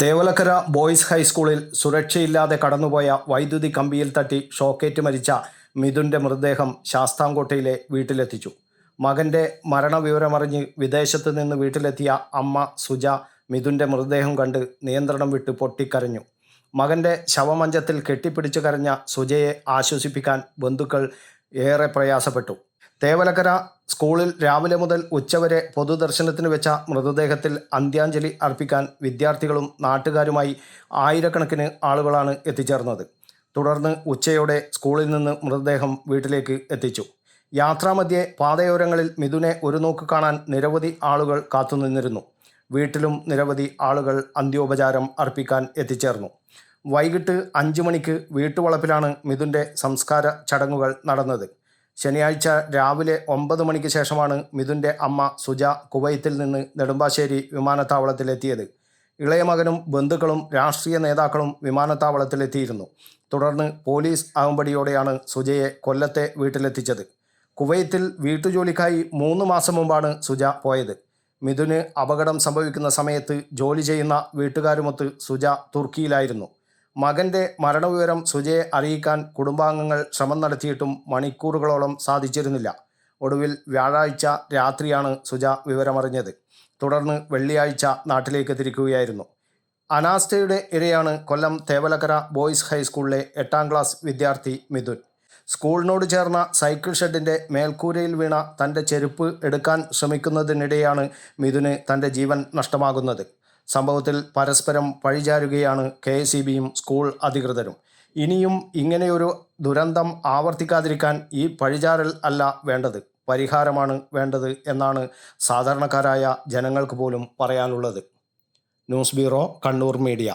Thevalakkara boys ഹൈസ്കൂളിൽ സുരക്ഷയില്ലാതെ കടന്നുപോയ വൈദ്യുതി കമ്പിയിൽ തട്ടി ഷോക്കേറ്റ് മരിച്ച മിഥുന്റെ മൃതദേഹം ശാസ്താംകോട്ടയിലെ വീട്ടിലെത്തിച്ചു. മകന്റെ മരണവിവരമറിഞ്ഞ് വിദേശത്ത് നിന്ന് വീട്ടിലെത്തിയ അമ്മ സുജ മിഥുന്റെ മൃതദേഹം കണ്ട് നിയന്ത്രണം വിട്ട് പൊട്ടിക്കരഞ്ഞു. മകന്റെ ശവമഞ്ചത്തിൽ കെട്ടിപ്പിടിച്ചു കരഞ്ഞ സുജയെ ആശ്വസിപ്പിക്കാൻ ബന്ധുക്കൾ ഏറെ പ്രയാസപ്പെട്ടു. തേവലക്കര സ്കൂളിൽ രാവിലെ മുതൽ ഉച്ചവരെ പൊതുദർശനത്തിന് വെച്ച മൃതദേഹത്തിൽ അന്ത്യാഞ്ജലി അർപ്പിക്കാൻ വിദ്യാർത്ഥികളും നാട്ടുകാരുമായി ആയിരക്കണക്കിന് ആളുകളാണ് എത്തിച്ചേർന്നത്. തുടർന്ന് ഉച്ചയോടെ സ്കൂളിൽ നിന്ന് മൃതദേഹം വീട്ടിലേക്ക് എത്തിച്ചു. യാത്രാമധ്യേ പാതയോരങ്ങളിൽ മിഥുനെ ഒരു നോക്ക് കാണാൻ നിരവധി ആളുകൾ കാത്തുനിന്നിരുന്നു വീട്ടിലും നിരവധി ആളുകൾ അന്ത്യോപചാരം അർപ്പിക്കാൻ എത്തിച്ചേർന്നു. വൈകിട്ട് അഞ്ച് മണിക്ക് വീട്ടുവളപ്പിലാണ് മിഥുന്റെ സംസ്കാര ചടങ്ങുകൾ നടന്നത്. ശനിയാഴ്ച രാവിലെ ഒമ്പത് മണിക്ക് ശേഷമാണ് മിഥുന്റെ അമ്മ സുജ കുവൈത്തിൽ നിന്ന് നെടുമ്പാശ്ശേരി വിമാനത്താവളത്തിലെത്തിയത്. ഇളയ മകനും ബന്ധുക്കളും രാഷ്ട്രീയ നേതാക്കളും വിമാനത്താവളത്തിലെത്തിയിരുന്നു. തുടർന്ന് പോലീസ് അകമ്പടിയോടെയാണ് സുജയെ കൊല്ലത്തെ വീട്ടിലെത്തിച്ചത്. കുവൈത്തിൽ വീട്ടുജോലിക്കായി മൂന്ന് മാസം മുമ്പാണ് സുജ പോയത്. മിഥുന് അപകടം സംഭവിക്കുന്ന സമയത്ത് ജോലി ചെയ്യുന്ന വീട്ടുകാരുമൊത്ത് സുജ തുർക്കിയിലായിരുന്നു. മകന്റെ മരണവിവരം സുജയെ അറിയിക്കാൻ കുടുംബാംഗങ്ങൾ ശ്രമം നടത്തിയിട്ടും മണിക്കൂറുകളോളം സാധിച്ചിരുന്നില്ല. ഒടുവിൽ വ്യാഴാഴ്ച രാത്രിയാണ് സുജ വിവരമറിഞ്ഞത്. തുടർന്ന് വെള്ളിയാഴ്ച നാട്ടിലേക്ക് തിരിക്കുകയായിരുന്നു. അനാസ്ഥയുടെ ഇരയാണ് കൊല്ലം തേവലക്കര ബോയ്സ് ഹൈസ്കൂളിലെ എട്ടാം ക്ലാസ് വിദ്യാർത്ഥി മിഥുൻ. സ്കൂളിനോട് ചേർന്ന സൈക്കിൾ ഷെഡിന്റെ മേൽക്കൂരയിൽ വീണ തന്റെ ചെരുപ്പ് എടുക്കാൻ ശ്രമിക്കുന്നതിനിടെയാണ് മിഥുന് തന്റെ ജീവൻ നഷ്ടമാകുന്നത്. സംഭവത്തിൽ പരസ്പരം പഴിചാരുകയാണ് കെ എസ് സ്കൂൾ അധികൃതരും. ഇനിയും ഇങ്ങനെയൊരു ദുരന്തം ആവർത്തിക്കാതിരിക്കാൻ ഈ പഴിചാരൽ അല്ല വേണ്ടത്. പരിഹാരമാണ് വേണ്ടത് എന്നാണ് സാധാരണക്കാരായ ജനങ്ങൾക്ക് പോലും പറയാനുള്ളത്. News bureau Kannur media.